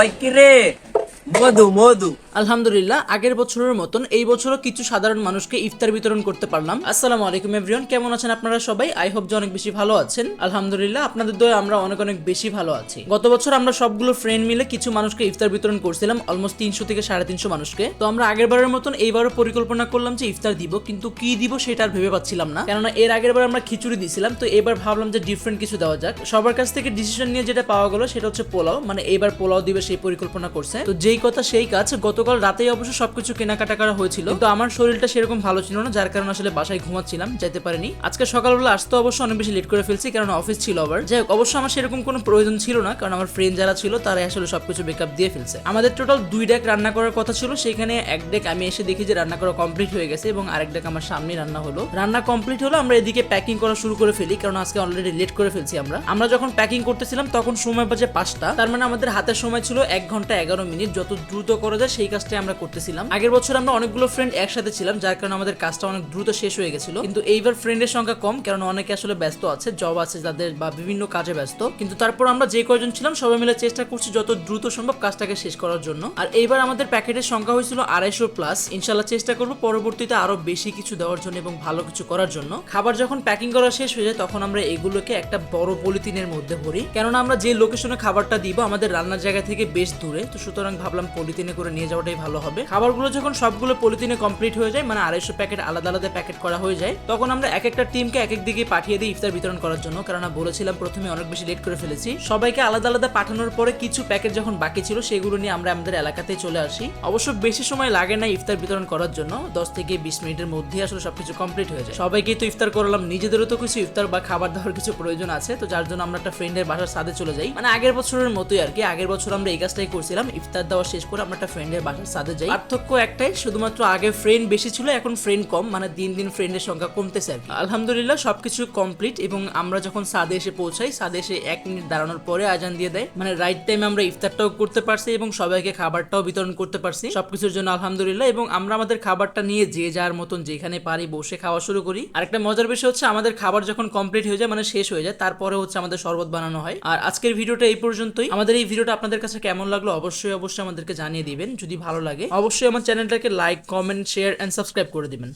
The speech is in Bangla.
ওই কিরে মধু মধু। আলহামদুলিল্লাহ, আগের বছরের মতন এই বছরও কিছু সাধারণ মানুষকে ইফতার বিতরণ করতে পারলাম। আসসালামু আলাইকুম এভরিওয়ান কেমন আছেন আপনারা সবাই? আই হোপ যে অনেক বেশি ভালো আছেন। আলহামদুলিল্লাহ, আপনাদের দয়ে আমরা অনেক অনেক বেশি ভালো আছি। গত বছর আমরা সবগুলো ফ্রেন্ড মিলে কিছু মানুষকে ইফতার বিতরণ করছিলাম অলমোস্ট তিনশো থেকে সাড়ে তিনশো মানুষকে। তো আমরা আগের বারের মতন এইবারও পরিকল্পনা করলাম যে ইফতার দিব, কিন্তু কি দিব সেটা আর ভেবে পাচ্ছিলাম না। কেননা এর আগের বার আমরা খিচুড়ি দিয়েছিলাম তো এবার ভাবলাম যে ডিফারেন্ট কিছু দেওয়া যাক। সবার কাছ থেকে ডিসিশন নিয়ে যেটা পাওয়া গেল সেটা হচ্ছে পোলাও মানে এবার পোলাও দিবে সেই পরিকল্পনা করছে। তো যেই কথা সেই কাজ। গতকাল রাতেই অবশ্য সবকিছু কেনাকাটা করা হয়েছিল। তো আমার শরীরটা সেরকম ভালো ছিল না, যার কারণে আসলে বাসায় ঘুমাচ্ছিলাম যেতে পারিনি। আজকে সকালবেলা আসতে অবশ্য অনেক বেশি লেট করে ফেলছি কারণ অফিস ছিল আবার। যাই হোক, অবশ্য আমার সেরকম কোনো প্রয়োজন ছিল না, কারণ আমার ফ্রেন্ড যারা ছিল, তারাই আসলে সবকিছু বেকআপ দিয়ে ফেলছে। আমাদের টোটাল দুই ডেক রান্না করার কথা ছিল, সেখানে এক ডেক আমি এসে দেখি যে রান্না করা কমপ্লিট হয়ে গেছে এবং আরেক ডেক আমার সামনে রান্না হলো। রান্না কমপ্লিট হলো, আমরা এদিকে প্যাকিং করা শুরু করে ফেলি, কারণ আজকে অলরেডি লেট করে ফেলছি আমরা। আমরা যখন প্যাকিং করতেছিলাম, তখন সময় বাজে পাঁচটা। তার মানে আমাদের হাতের সময় ছিল এক ঘণ্টা এগারো মিনিট, যত দ্রুত করা যায় সেই কাজটাই আমরা করতেছিলাম। আগের বছর আমরা অনেকগুলো ফ্রেন্ড একসাথে ছিলাম, যার কারণে আমাদের কাজটা অনেক দ্রুত শেষ হয়ে গেছিল। কিন্তু এইবার ফ্রেন্ডের সংখ্যা কম, কারণ অনেকে আসলে ব্যস্ত আছে জব আছে যাদের বা বিভিন্ন কাজে ব্যস্ত। কিন্তু তারপর আমরা যে কয়জন ছিলাম, সবাই মিলে চেষ্টা করছি যত দ্রুত সম্ভব কাজটাকে শেষ করার জন্য। আর এইবার আমাদের প্যাকেটের সংখ্যা হয়েছিল আড়াইশো প্লাস ইনশাল্লাহ চেষ্টা করব পরবর্তীতে আরও বেশি কিছু দেওয়ার জন্য এবং ভালো কিছু করার জন্য। খাবার যখন প্যাকিং করা শেষ হয়ে যায়, তখন আমরা এগুলোকে একটা বড় পলিথিনের মধ্যে ভরি। কেননা আমরা যে লোকেশনে খাবারটা দিব, আমাদের রান্নার জায়গা থেকে বেশ দূরে। তো সুতরাং ভাবলাম পলিথিনে করে নিয়ে যাওয়াটাই ভালো হবে। খাবারগুলো যখন সবগুলো পলিথিনে কমপ্লিট হয়ে যায় মানে আড়াইশো প্যাকেট আলাদা আলাদা প্যাকেট করা হয়ে যায়, তখন আমরা এক একটা টিমকে এক এক দিকে পাঠিয়ে দিই ইফতার বিতরণ করার জন্য। কারণ বলেছিলাম প্রথমে অনেক বেশি লেট করে ফেলেছি। সবাইকে আলাদা আলাদা পাঠানোর পরে কিছু প্যাকেট যখন বাকি ছিল, সেগুলো নিয়ে আমরা আমাদের এলাকাতে চলে আসি। অবশ্য বেশি সময় লাগে না ইফতার বিতরণ করার জন্য, দশ থেকে বিশ মিনিটের মধ্যে আসলে সবকিছু কমপ্লিট হয়ে যায়। সবাইকে তো ইফতার করলাম, নিজেদেরও তো কিছু ইফতার বা খাবার দাবার কিছু প্রয়োজন আছে, তো যার জন্য আমরা একটা ফ্রেন্ডের বাসার সাথে চলে যাই। মানে আগের বছরের মতোই আর কি, আগের বছর আমরা এই কাজটাই করছিলাম, ইফতার দেওয়া শেষ করে আমরা একটা ফ্রেন্ডের বাসার সাথে যাই। পার্থক্য একটাই, শুধুমাত্র আগে ফ্রেন্ড বেশি ছিল, এখন ফ্রেন্ড কম মানে দিন দিন ফ্রেন্ডের সংখ্যা কমতেছে আর কি। আলহামদুলিল্লাহ, সবকিছু কমপ্লিট এবং আমরা যখন সাদে এসে পৌঁছাই সাদে এসে এক মিনিট দাঁড়ানোর পরে আজান দিয়ে দেয়। মানে রাইট টাইমে আমরা ইফতারটাও করতে পারছি এবং সবাইকে খাবারটাও বিতরণ করতে পারছি। সবকিছুর জন্য আলহামদুলিল্লাহ এবং আমরা আমাদের খাবারটা নিয়ে যে যার মতন যেখানে পারি বসে খাওয়া শুরু করি। আর একটা মজার বিষয় হচ্ছে, আমাদের খাবার যখন কমপ্লিট হয়ে যায় মানে শেষ হয়ে যায়, তারপরে হচ্ছে আমাদের শরবত বানানো হয়। আর আজকের ভিডিওটা এই পর্যন্তই। আমাদের এই ভিডিওটা আপনাদের কাছে কেমন লাগল? অবশ্যই অবশ্যই আমাদেরকে জানিয়ে দিবেন, যদি ভালো লাগে। অবশ্যই আমার চ্যানেলটাকে like comment share and subscribe করে দিবেন।